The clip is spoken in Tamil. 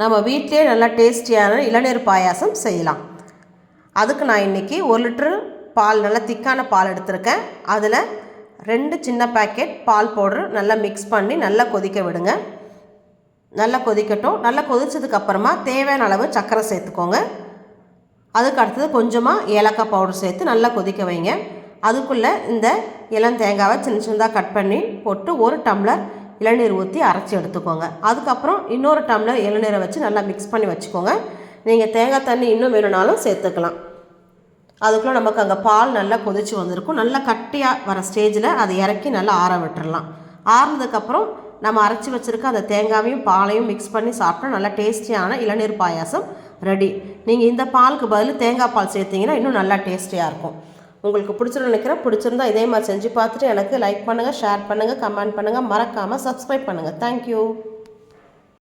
நம்ம வீட்டிலே நல்லா டேஸ்டியான இளநீர் பாயாசம் செய்யலாம். அதுக்கு நான் இன்றைக்கி ஒரு லிட்ரு பால் நல்லா திக்கான பால் எடுத்திருக்கேன். அதில் ரெண்டு சின்ன பேக்கெட் பால் பவுடர் நல்லா மிக்ஸ் பண்ணி நல்லா கொதிக்க விடுங்க. நல்லா கொதிக்கட்டும். நல்லா கொதித்ததுக்கப்புறமா தேவையான அளவு சர்க்கரை சேர்த்துக்கோங்க. அதுக்கு அடுத்தது கொஞ்சமாக ஏலக்காய் பவுடர் சேர்த்து நல்லா கொதிக்க வைங்க. அதுக்குள்ளே இந்த இளம் தேங்காவை சின்ன சின்னதாக கட் பண்ணி போட்டு ஒரு டம்ளர் இளநீர் ஊற்றி அரைச்சி எடுத்துக்கோங்க. அதுக்கப்புறம் இன்னொரு டம்ளர் இளநீரை வச்சு நல்லா மிக்ஸ் பண்ணி வச்சுக்கோங்க. நீங்கள் தேங்காய் தண்ணி இன்னும் வேணும்னாலும் சேர்த்துக்கலாம். அதுக்குள்ளே நமக்கு அங்கே பால் நல்லா கொதிச்சு வந்திருக்கும். நல்லா கட்டியாக வர ஸ்டேஜில் அதை இறக்கி நல்லா ஆற விட்டுறலாம். ஆறுனதுக்கப்புறம் நம்ம அரைச்சி வச்சுருக்க அந்த தேங்காவையும் பாலையும் மிக்ஸ் பண்ணி சாப்பிட்டா நல்லா டேஸ்டியான இளநீர் பாயாசம் ரெடி நீங்கள் இந்த பாலுக்கு பதில் தேங்காய் பால் சேர்த்திங்கன்னா இன்னும் நல்லா டேஸ்டியாக இருக்கும். உங்களுக்கு பிடிச்சிருந்து நினைக்கிறேன். பிடிச்சிருந்தா இதே மாதிரி செஞ்சு பார்த்துட்டு எனக்கு லைக் பண்ணுங்கள் ஷேர் பண்ணுங்கள் கமெண்ட் பண்ணுங்கள் மறக்காமல் சப்ஸ்கிரைப் பண்ணுங்கள் தேங்க்யூ